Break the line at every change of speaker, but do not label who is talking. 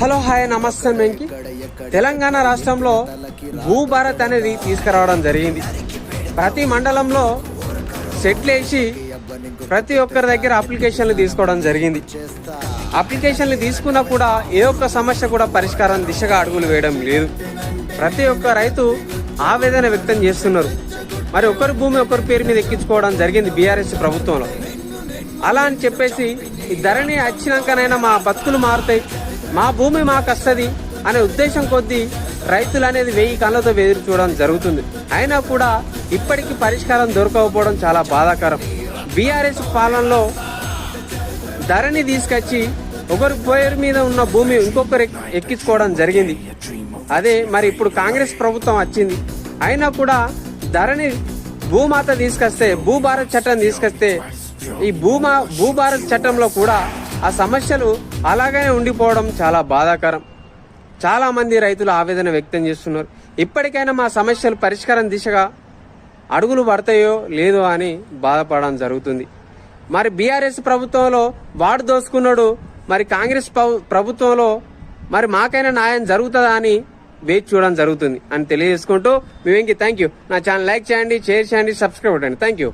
Hello hi నమస్తే వెంకి తెలంగాణ రాష్ట్రంలో భూభారత్ అనేది తీసుకురావడం జరిగింది. ప్రతి మండలంలో సెట్లు వేసి ప్రతి ఒక్కరి దగ్గర అప్లికేషన్లు తీసుకోవడం జరిగింది. అప్లికేషన్లు తీసుకున్నా కూడా ఏ ఒక్క సమస్య కూడా పరిష్కారం దిశగా అడుగులు వేయడం లేదు. ప్రతి ఒక్క రైతు ఆవేదన వ్యక్తం చేస్తున్నారు. మరి ఒకరి భూమి ఒకరి పేరు మీద ఎక్కించుకోవడం జరిగింది బీఆర్ఎస్ ప్రభుత్వంలో. అలా అని చెప్పేసి ఈ ధరణి వచ్చినాకనైనా మా బతుకులు మారుతాయి. మా భూమి మాకు వస్తుంది అనే ఉద్దేశం కొద్దీ రైతులు అనేది వెయ్యి కళ్ళతో ఎదురు చూడడం జరుగుతుంది. అయినా కూడా ఇప్పటికీ పరిష్కారం దొరకకపోవడం చాలా బాధాకరం. బీఆర్ఎస్ పాలనలో ధరని తీసుకొచ్చి ఒకరి పేరు మీద ఉన్న భూమి ఇంకొకరు ఎక్కించుకోవడం జరిగింది. అదే మరి ఇప్పుడు కాంగ్రెస్ ప్రభుత్వం వచ్చింది. అయినా కూడా ధరని భూమాత తీసుకొస్తే భూభారత్ చట్టం తీసుకొస్తే ఈ భూమా భూభారత్ చట్టంలో కూడా ఆ సమస్యలు అలాగనే ఉండిపోవడం చాలా బాధాకరం. చాలా మంది రైతులు ఆవేదన వ్యక్తం చేస్తున్నారు. ఇప్పటికైనా మా సమస్యలు పరిష్కారం దిశగా అడుగులు పడతాయో లేదో అని బాధపడడం జరుగుతుంది. మరి బీఆర్ఎస్ ప్రభుత్వంలో వాడు దోసుకున్నాడు మరి కాంగ్రెస్ ప్రభుత్వంలో మరి మాకైనా న్యాయం జరుగుతుందా అని వేచి చూడడం జరుగుతుంది అని తెలియజేసుకుంటూ మేమేంకి థ్యాంక్ యూ నా ఛానల్ లైక్ చేయండి షేర్ చేయండి సబ్స్క్రైబ్ అవ్వండి థ్యాంక్ యూ